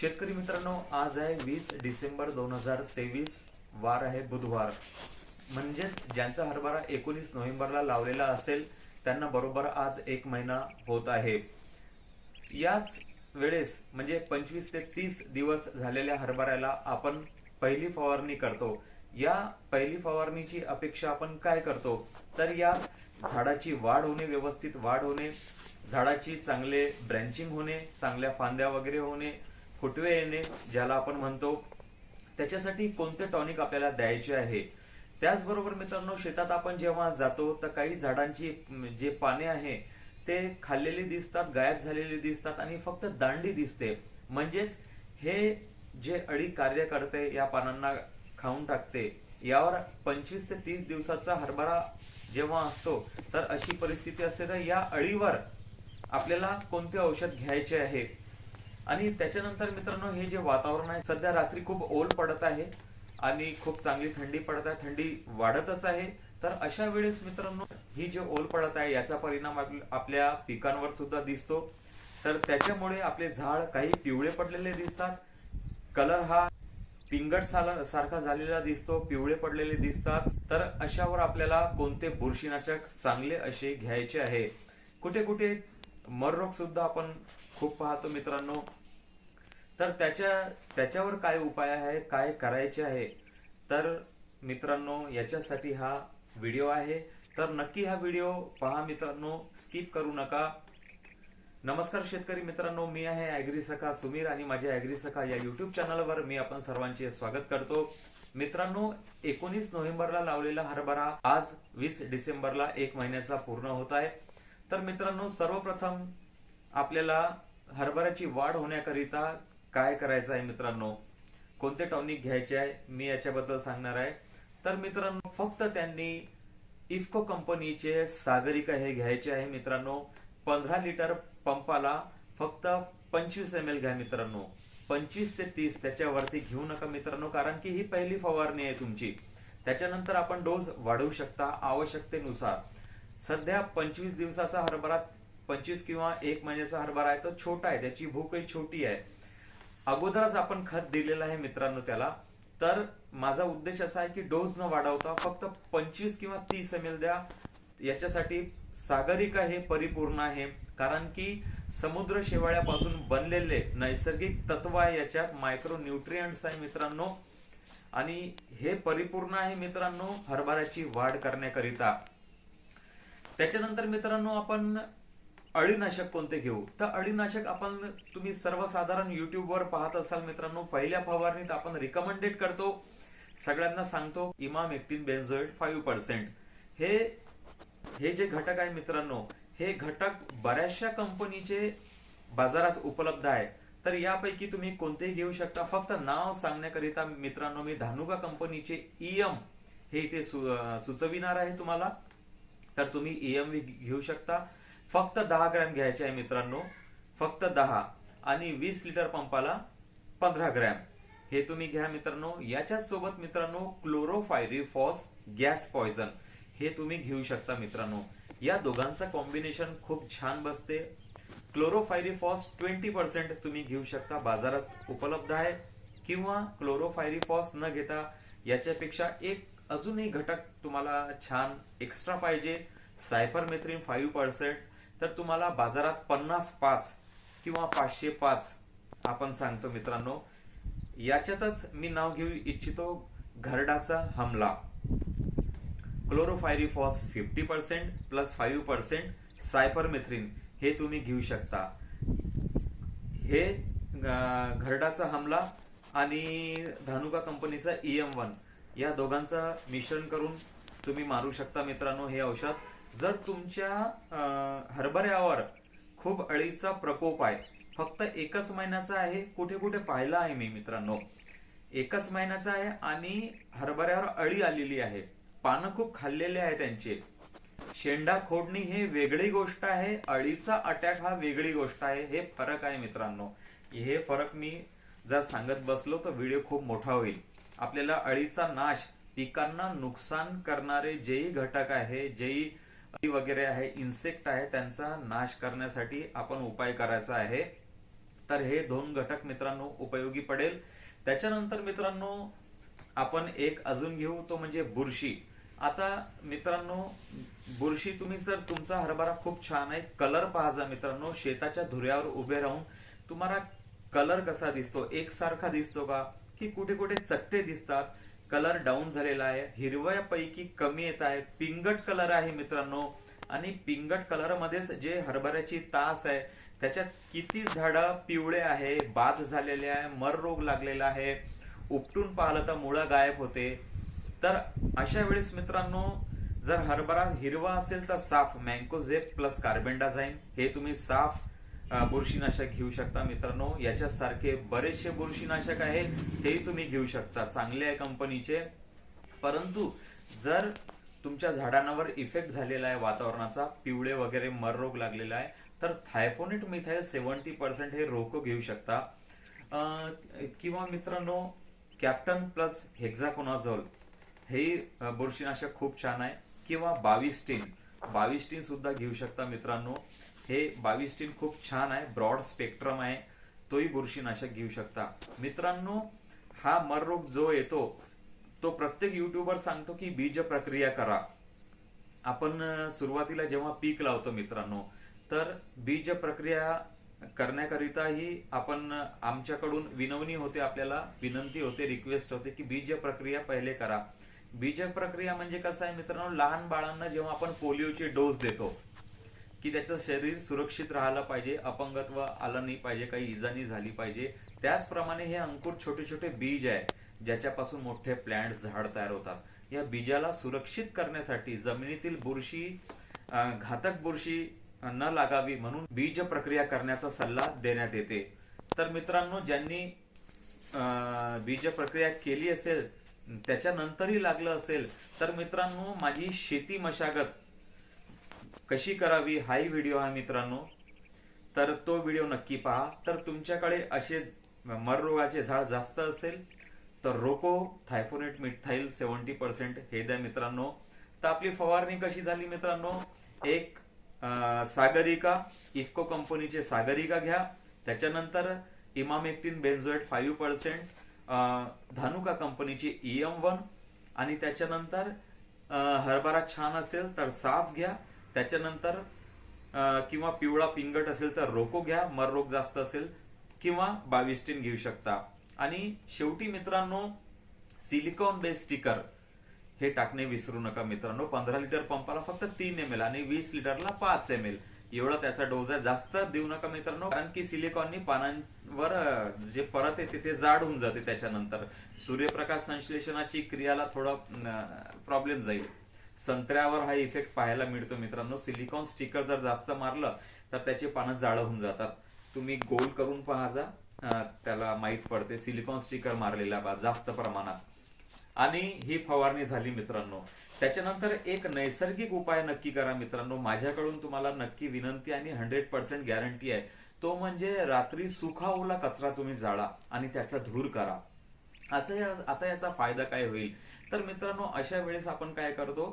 शेतकरी मित्रांनो आज आहे वीस डिसेंबर दोन हजार तेवीस वार आहे बुधवार. म्हणजेच ज्यांचा हरभरा एकोणीस नोव्हेंबरला लावलेला असेल त्यांना बरोबर आज एक महिना होत आहे. याच वेळेस म्हणजे पंचवीस ते तीस दिवस झालेल्या हरभऱ्याला आपण पहिली फवारणी करतो. या पहिली फवारणीची अपेक्षा आपण काय करतो? तर या झाडाची वाढ होणे व्यवस्थित वाढ होणे झाडाची चांगले ब्रँचिंग होणे चांगल्या फांद्या वगैरे होणे फुटवे येणे ज्याला आपण म्हणतो त्याच्यासाठी कोणते टॉनिक आपल्याला द्यायचे आहे? त्याचबरोबर मित्रांनो शेतात आपण जेव्हा जातो तर काही झाडांची जे पाने आहे ते खाल्लेली दिसतात गायब झालेली दिसतात आणि फक्त दांडी दिसते. म्हणजेच हे जे अळी कार्य करते या पानांना खाऊन टाकते यावर पंचवीस ते तीस दिवसाचा हरभरा जेव्हा असतो तर अशी परिस्थिती असते. तर या अळीवर आपल्याला कोणते औषध घ्यायचे आहे? आणि त्याच्यानंतर मित्रांनो हे जे वातावरण आहे सध्या रात्री खूप ओल पडत आहे आणि खूप चांगली थंडी पडत आहे. थंडी वाढतच आहे. तर अशा वेळेस मित्रांनो ही जे ओल पडत आहे याचा परिणाम आपल्या पिकांवर सुद्धा दिसतो. तर त्याच्यामुळे आपले झाड काही पिवळे पडलेले दिसतात. कलर हा पिंगट साला- सारखा झालेला दिसतो पिवळे पडलेले दिसतात. तर अशावर आपल्याला कोणते बुरशीनाशक चांगले असे घ्यायचे आहे? कुठे कुठे मररोग सुद्धा आपण खूप पाहतो मित्रांनो. तर त्याच्या त्याच्यावर काय उपाय आहे काय करायचे आहे तर मित्रांनो याच्यासाठी हा व्हिडिओ आहे. तर नक्की हा व्हिडिओ पहा मित्रांनो स्किप करू नका. नमस्कार शेतकरी मित्रांनो मी आहे ऍग्री सखा सुमीर आणि माझ्या ऍग्री सखा या युट्यूब चॅनलवर मी आपण सर्वांचे स्वागत करतो. मित्रांनो एकोणीस नोव्हेंबरला लावलेला हरभरा आज वीस डिसेंबरला एक महिन्याचा पूर्ण होत आहे. तर मित्रांनो सर्वप्रथम आपल्याला हरभऱ्याची वाढ होण्याकरिता काय करायचं आहे मित्रांनो? कोणते टॉनिक घ्यायचे आहे? मी याच्याबद्दल सांगणार आहे. तर मित्रांनो फक्त त्यांनी इफको कंपनीचे सागरिका हे घ्यायचे आहे मित्रांनो. पंधरा लिटर पंपाला फक्त पंचवीस एम एल घ्या मित्रांनो. पंचवीस ते तीस त्याच्यावरती घेऊ नका मित्रांनो कारण की ही पहिली फवारणी आहे तुमची. त्याच्यानंतर आपण डोस वाढवू शकता आवश्यकतेनुसार. सध्या पंचवीस दिवसाचा हरभरा पंचवीस किंवा एक महिन्याचा हरभरा आहे तो छोटा आहे त्याची भूकही छोटी आहे. अगोदरच आपण खत दिलेलं आहे मित्रांनो त्याला. तर माझा उद्देश असा आहे की डोस न वाढवता फक्त पंचवीस किंवा तीस एम एल द्या. याच्यासाठी सागरिका हे परिपूर्ण आहे. कारण की समुद्र शेवाळ्यापासून बनलेले नैसर्गिक तत्व आहे याच्यात मायक्रो न्यूट्रियंट्स आहे मित्रांनो. आणि हे परिपूर्ण आहे मित्रांनो हरभऱ्याची वाढ करण्याकरिता. त्याच्यानंतर मित्रांनो आपण अळीनाशक कोणते घेऊ? तर अळीनाशक आपण तुम्ही सर्वसाधारण युट्यूबवर पाहत असाल मित्रांनो पहिल्या फवारणीत आपण रिकमेंडेड करतो. सगळ्यांना सांगतो इमाम एक्टिन बेन्झोइड फाईव्ह पर्सेंट हे हे जे घटक आहे मित्रांनो हे घटक बऱ्याचशा कंपनीचे बाजारात उपलब्ध आहे. तर यापैकी तुम्ही कोणतेही घेऊ शकता. फक्त नाव सांगण्याकरिता मित्रांनो मी धानुका कंपनीचे ईएम हे इथे सुचविणार आहे तुम्हाला. तर तुम्ही ईएमव्ही घेऊ शकता. फक्त दहा ग्रॅम घ्यायचे आहे मित्रांनो. फक्त दहा. आणि वीस लिटर पंपाला पंधरा ग्रॅम. हे तुम्ही घ्या मित्रांनो. याच्याच सोबत मित्रांनो क्लोरोफायरिफॉस गॅस पॉइझन हे तुम्ही घेऊ शकता मित्रांनो. या दोघांचं कॉम्बिनेशन खूप छान बसते. क्लोरोफायरिफॉस ट्वेंटी पर्सेंट तुम्ही घेऊ शकता. बाजारात उपलब्ध आहे. किंवा क्लोरोफायरिफॉस न घेता याच्यापेक्षा एक अजूनही घटक तुम्हाला छान एक्स्ट्रा पाहिजे. सायपरमेथ्रिन फाईव्ह पर्सेंट तर तुम्हाला बाजारात पन्नास पाच किंवा पाचशे पाच आपण सांगतो मित्रांनो. याच्यातच मी नाव घेऊ इच्छितो घरडाचा हमला. Chlorpyrifos fifty percent plus five percent cypermethrin हे तुम्ही घेऊ शकता. हे घरडाचा हमला आणि धानुका कंपनीचा ईएम वन या दोघांचं मिश्रण करून तुम्ही मारू शकता मित्रांनो हे औषध. जर तुमच्या हरभऱ्यावर खूप अळीचा प्रकोप आहे फक्त एकच महिन्याचा आहे कुठे कुठे पाहिलं आहे मी मित्रांनो? एकच महिन्याचा आहे आणि हरभऱ्यावर अळी आलेली आहे. पानं खूप खाल्लेले आहे त्यांचे. शेंडा खोडणी हे वेगळी गोष्ट आहे अळीचा अटॅक हा वेगळी गोष्ट आहे हे फरक आहे मित्रांनो. हे फरक मी जर सांगत बसलो तर व्हिडिओ खूप मोठा होईल. आपल्याला अळीचा नाश पिकांना नुकसान करणारे जेही घटक आहे जेही अळी वगैरे आहे इन्सेक्ट आहे त्यांचा नाश करण्यासाठी आपण उपाय करायचा आहे. तर हे दोन घटक मित्रांनो उपयोगी पडेल. त्याच्यानंतर मित्रांनो आपण एक अजून घेऊ तो म्हणजे बुरशी. आता मित्रांनो बुरशी तुम्ही जर तुमचा हरभरा खूप छान आहे कलर पाहा मित्रांनो शेताच्या धुऱ्यावर उभे राहून तुम्हाला कलर कसा दिसतो एकसारखा दिसतो का? की कुठे कुठे चट्टे दिसतात. कलर डाऊन झालेला आहे. हिरव्या पैकी कमी येत आहे. पिंगट कलर आहे मित्रांनो. आणि पिंगट कलर मध्येच जे हरभऱ्याची तास आहे त्याच्यात किती झाडं पिवळे आहे बाद झालेले आहे मर रोग लागलेला आहे. उपटून पाहिलं तर मुळं गायब होते. तर अशा वेळेस मित्रांनो जर हरभरा हिरवा असेल तर साफ. मँकोझेप प्लस कार्बेंडाझाईम हे तुम्ही साफ बुरशीनाशक घेऊ शकता मित्रांनो. याच्यासारखे बरेचसे बुरशीनाशक आहे तेही तुम्ही घेऊ शकता. चांगले आहे कंपनीचे. परंतु जर तुमच्या झाडांवर इफेक्ट झालेला आहे वातावरणाचा पिवळे वगैरे मर रोग लागलेला आहे तर थायफोनिट मिथाईल सेव्हन्टी पर्सेंट हे रोको घेऊ शकता. किंवा मित्रांनो कॅप्टन प्लस हेक्झाकोनाझोल हे बुरशीनाशक खूप छान आहे. किंवा बाविस्टीन. बाविस्टीन सुद्धा घेऊ शकता मित्रांनो. हे बाविस्टीन खूप छान आहे ब्रॉड स्पेक्ट्रम आहे. तोही बुरशीनाशक घेऊ शकता. मित्रांनो हा मर रोग जो येतो तो प्रत्येक युट्यूबर सांगतो की बीज प्रक्रिया करा. आपण सुरुवातीला जेव्हा पीक लावतो मित्रांनो तर बीज प्रक्रिया करण्याकरिताही आपण आमच्याकडून विनवणी होते आपल्याला विनंती होते रिक्वेस्ट होते की बीज प्रक्रिया पहिले करा. बीज प्रक्रिया म्हणजे कसं आहे मित्रांनो लहान बाळांना जेव्हा आपण पोलिओचे डोस देतो की त्याचं शरीर सुरक्षित राहायला पाहिजे अपंगत्व आलं नाही पाहिजे काही इजा नाही झाली पाहिजे. त्याचप्रमाणे हे अंकुर छोटे छोटे बीज आहे ज्याच्यापासून मोठे प्लॅन्ट झाड तयार होतात. या बीजाला सुरक्षित करण्यासाठी जमिनीतील बुरशी घातक बुरशी न लागावी म्हणून बीज प्रक्रिया करण्याचा सल्ला देण्यात येते. तर मित्रांनो ज्यांनी अं, बीज प्रक्रिया केली असेल त्याच्यानंतरही लागलं असेल तर मित्रांनो माझी शेती मशागत कशी करावी हाही व्हिडिओ आहे मित्रांनो. तर तो व्हिडिओ नक्की पहा. तर तुमच्याकडे असे मर रोगाचे झाड जास्त असेल तर रोको थायफोनेट मिथाईल सेवन्टी पर्सेंट हे द्या मित्रांनो. तर आपली फवारणी कशी झाली मित्रांनो? एक सागरिका इफको कंपनीचे सागरिका घ्या. त्याच्यानंतर emamectin benzoate five percent Dhanuka कंपनीची ईएम वन. आणि त्याच्यानंतर हरभरा छान असेल तर साफ घ्या. त्याच्यानंतर किंवा पिवळा पिंगट असेल तर रोको घ्या मर रोग जास्त असेल किंवा बाविस्टीन घेऊ शकता. आणि शेवटी मित्रांनो सिलिकॉन बेस स्टिकर हे टाकणे विसरू नका मित्रांनो. पंधरा लिटर पंपाला फक्त तीन एम एल आणि वीस लिटरला पाच एम एल. एवढा त्याचा डोस आहे. जास्त देऊ नका मित्रांनो कारण की सिलिकॉननी पानांवर जे परत येते ते जाड होऊन जाते त्याच्यानंतर. सूर्यप्रकाश संश्लेषणाची क्रियाला थोडा प्रॉब्लेम जाईल. संत्र्यावर हा इफेक्ट पाहायला मिळतो मित्रांनो. सिलिकॉन स्टिकर जर जास्त मारलं तर त्याचे पानं जाळ होऊन जातात. तुम्ही गोल करून पाहा जा. त्याला माहीत पडते. सिलिकॉन स्टिकर मारलेला बा जास्त प्रमाणात. आणि ही फवारणी झाली मित्रांनो. त्याच्यानंतर एक नैसर्गिक उपाय नक्की करा मित्रांनो. माझ्याकडून तुम्हाला नक्की विनंती आणि हंड्रेड पर्सेंट गॅरंटी आहे. तो म्हणजे रात्री सुखा ओला कचरा तुम्ही जाळा आणि त्याचा धूर करा. आता याचा फायदा काय होईल? तर मित्रांनो अशा वेळेस आपण काय करतो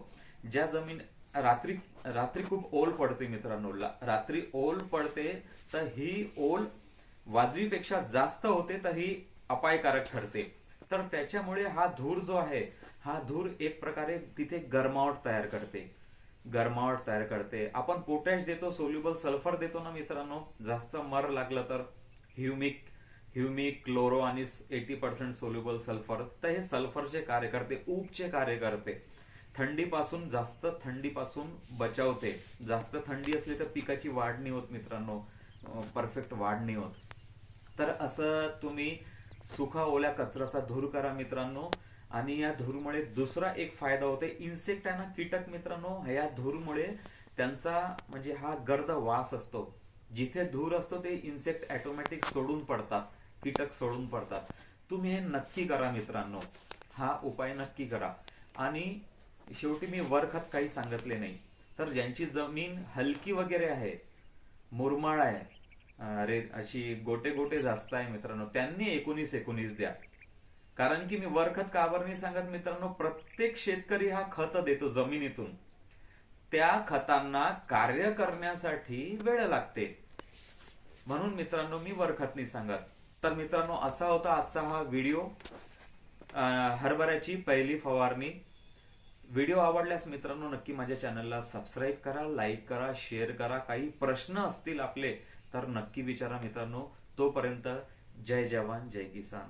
ज्या जमीन रात्री रात्री खूप ओल पडते मित्रांनो ला- रात्री ओल पडते तर ही ओल वाजवीपेक्षा जास्त होते तर ही अपायकारक ठरते. तर त्याच्यामुळे हा धूर जो आहे हा धूर एक प्रकारे तिथे गरमावट तयार करते. गरमावट तयार करते. आपण पोटॅश देतो सोल्युबल सल्फर देतो ना मित्रांनो जास्त मर लागलं तर ह्युमिक ह्युमिक क्लोरो आणि एटी पर्सेंट सोल्युबल सल्फर. तर हे सल्फरचे कार्य करते ऊपचे कार्य करते थंडीपासून जास्त थंडीपासून बचावते. जास्त थंडी असली तर पिकाची वाढ नाही होत मित्रांनो. परफेक्ट वाढ नाही होत. तर असं तुम्ही सुखा ओल्या कचऱ्याचा धूर करा मित्रांनो. आणि या धूरमुळे दुसरा एक फायदा होते इन्सेक्ट आहे ना कीटक मित्रांनो. या धूरमुळे त्यांचा म्हणजे हा गर्द वास असतो. जिथे धूर असतो ते इन्सेक्ट ऑटोमॅटिक सोडून पडतात. कीटक सोडून पडतात. तुम्ही हे नक्की करा मित्रांनो. हा उपाय नक्की करा. आणि शेवटी मी वरखत काही सांगितले नाही. तर ज्यांची जमीन हलकी वगैरे आहे मुरमाळ आहे अरे अशी गोटे गोटे जास्त आहे मित्रांनो त्यांनी एकोणीस एकोणीस द्या. कारण की मी वरखत काबर नाही सांगत मित्रांनो प्रत्येक शेतकरी हा खत देतो जमिनीतून. त्या खतांना कार्य करण्यासाठी वेळ लागते. म्हणून मित्रांनो मी वरखत नाही सांगत. तर मित्रांनो असा होता आजचा हा व्हिडिओ. हरभऱ्याची पहिली फवारणी. व्हिडिओ आवडल्यास मित्रांनो नक्की माझ्या चॅनलला सबस्क्राईब करा लाईक करा शेअर करा. काही प्रश्न असतील आपले तर नक्की विचारा मित्रांनो. तोपर्यंत जय जवान जय किसान.